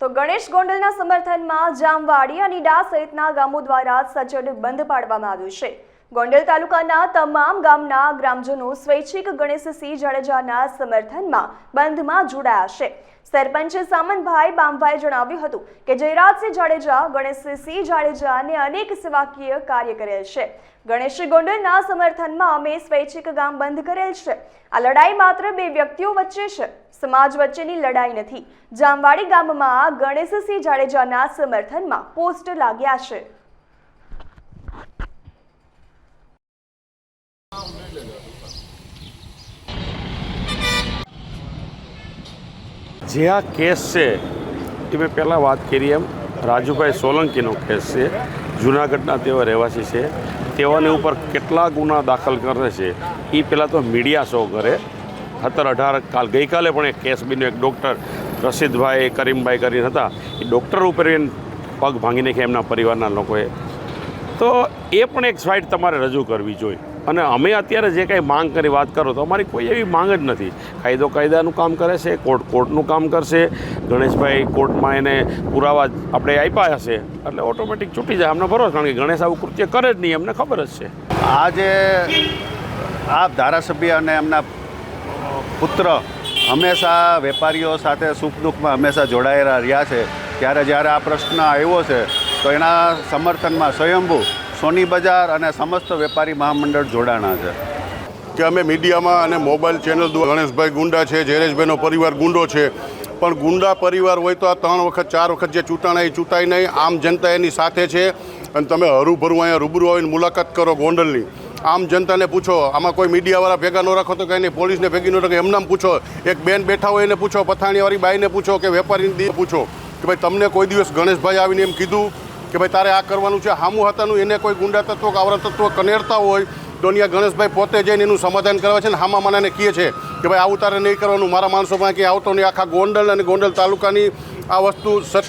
તો ગણેશ ગોંડલના સમર્થનમાં જામવાડી અને ડા સહિતના ગામો દ્વારા સજ્જડ બંધ પાડવામાં આવ્યું છે. ગોંડલ તાલુકાના તમામ ગામના ગ્રામજનો સ્વૈચ્છિક ગણેશસિંહ જાડેજાના સમર્થનમાં બંધમાં જોડાયા છે. સરપંચ સામંતભાઈ બામભાઈ જણાવ્યું હતું કે જયરાજસિંહ જાડેજા ગણેશસિંહ જાડેજાને અનેક સેવાકીય કાર્ય કરેલ છે. ગણેશ ગોંડલના સમર્થનમાં અમે સ્વૈચ્છિક ગામ બંધ કરેલ છે. આ લડાઈ માત્ર બે વ્યક્તિઓ વચ્ચે છે. સમાજ વચ્ચેની લડાઈ નથી. જામવાડી ગામમાં ગણેશસિંહ જાડેજાના સમર્થનમાં પોસ્ટ લાગ્યા છે. જે આ કેસ છે, એ મેં પહેલાં વાત કરી એમ. રાજુભાઈ સોલંકીનો કેસ છે. જૂનાગઢના તેઓ રહેવાસી છે. તેઓની ઉપર કેટલા ગુના દાખલ કરે છે, એ પહેલાં તો મીડિયા શો કરે. સત્તર અઢાર કાલ ગઈકાલે પણ એક કેસ બીનો એક ડૉક્ટર રશીદભાઈ, કરીમભાઈ કરીને હતા. એ ડૉક્ટર ઉપર પગ ભાંગી નાખ્યા એમના પરિવારના લોકોએ. તો એ પણ એક સાઇડ તમારે રજૂ કરવી જોઈએ. અને અમે અત્યારે જે કાંઈ માંગ કરી વાત કરો તો અમારી કોઈ એવી માંગ જ નથી. કાયદો કાયદાનું કામ કરે છે, કોર્ટ કોર્ટનું કામ કરશે. ગણેશભાઈ કોર્ટમાં એને પુરાવા આપણે આપ્યા હશે, એટલે ઓટોમેટિક છૂટી જાય. અમને ભરોસો, કારણ કે ગણેશ આવું કૃત્ય કરે જ નહીં એમને ખબર જ છે. આજે આ ધારાસભ્ય અને એમના પુત્ર હંમેશા વેપારીઓ સાથે સુખ દુઃખમાં હંમેશા જોડાયેલા રહ્યા છે. ત્યારે જ્યારે આ પ્રશ્ન આવ્યો છે, તો એના સમર્થનમાં સ્વયંભૂ સોની બજાર અને સમસ્ત વેપારી મહામંડળ જોડાણા છે. કે અમે મીડિયામાં અને મોબાઈલ ચેનલ દ્વારા ગણેશભાઈ ગુંડા છે જયરેશભાઈનો પરિવાર ગુંડો છે. પણ ગુંડા પરિવાર હોય તો આ ત્રણ વખત, ચાર વખત જે ચૂંટાણા, એ ચૂંટાય નહીં. આમ જનતા એની સાથે છે. અને તમે હરુભરું અહીંયા રૂબરૂ આવીને મુલાકાત કરો ગોંડલની. આમ જનતાને પૂછો, આમાં કોઈ મીડિયાવાળા ભેગા ન રાખો તો કંઈ નહીં, પોલીસને ભેગી ન રાખો એમને પૂછો. એક બેન બેઠા હોય એને પૂછો, પથાણીવાળી બાઈને પૂછો કે વેપારીને પૂછો કે ભાઈ, તમને કોઈ દિવસ ગણેશભાઈ આવીને એમ કીધું કે ભાઈ તારે આ કરવાનું છે, હામું હતાનું એને કોઈ ગુંડા તત્વો કે આવરા તત્વો કનેરતા હોય, દોનિયા ગણેશભાઈ પોતે જઈને એનું સમાધાન કરવા છે ને હામા માનાને કહે છે કે ભાઈ આવું તારે નહીં કરવાનું. મારા માણસોમાં કે આવતો નહીં. આખા ગોંડલ અને ગોંડલ તાલુકાની આ વસ્તુ સત્ય